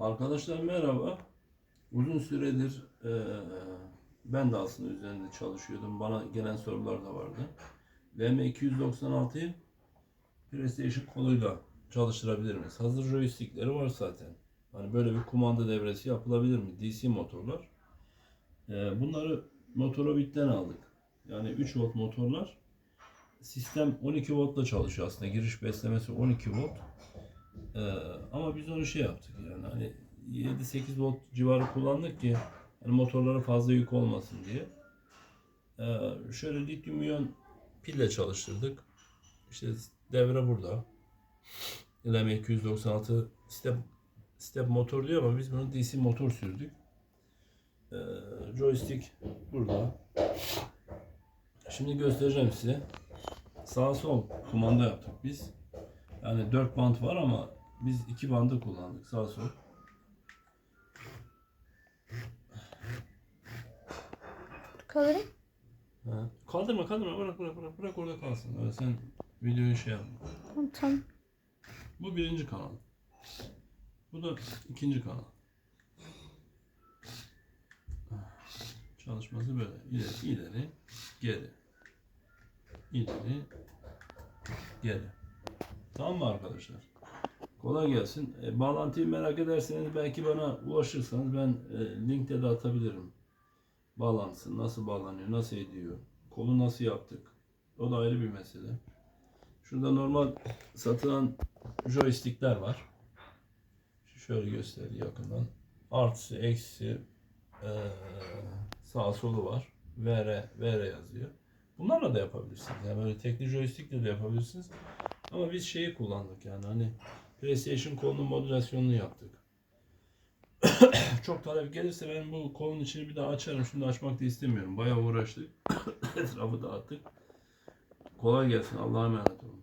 Arkadaşlar merhaba. Uzun süredir eee, ben de aslında üzerinde çalışıyordum. Bana gelen sorular da vardı. VM296'yı PlayStation koluyla çalıştırabilir miyiz? Hazır joystickleri var zaten. Hani böyle bir kumanda devresi yapılabilir mi? DC motorlar. Eee, bunları motorobitten aldık. Yani 3 volt motorlar. Sistem 12 voltla çalışıyor aslında. Giriş beslemesi 12 volt. Ee, ama biz onu şey yaptık hani 7-8 volt civarı kullandık ki hani motorlara fazla yük olmasın diye. Ee, şöyle lityum iyon pille çalıştırdık. İşte devre burada. LM 296 step step motor diyor ama biz bunu DC motor sürdük. Ee, joystick burada. Şimdi göstereceğim size. Sağ sol kumanda yaptık biz. Yani 4 band var ama biz 2 bandı kullandık sağ sol. Kalırım. Ha. Kaldırma kaldırma bırak bırak bırak bırak orada kalsın. Öyle sen videoyu şey yapma. Tamam tamam. Bu birinci kanal. Bu da ikinci kanal. Çalışması böyle. İleri, ileri, geri. İleri, geri. Tamam mı arkadaşlar? Kolay gelsin. E, bağlantıyı merak ederseniz belki bana ulaşırsanız ben e, linkte de atabilirim. Bağlantısı nasıl bağlanıyor, nasıl ediyor, kolu nasıl yaptık. O da ayrı bir mesele. Şurada normal satılan joystickler var. Şöyle göstereyim yakından. Artısı, eksisi, eee sağ solu var. VR, VR yazıyor. Bunlarla da yapabilirsiniz. Yani böyle tekli joystickle de yapabilirsiniz. Ama biz şeyi kullandık yani hani PlayStation kolunun modülasyonunu yaptık. Çok talep gelirse ben bu kolun içini bir daha açarım. Şimdi açmak da istemiyorum. Bayağı uğraştık. Etrafı dağıttık. Kolay gelsin. Allah'a emanet olun.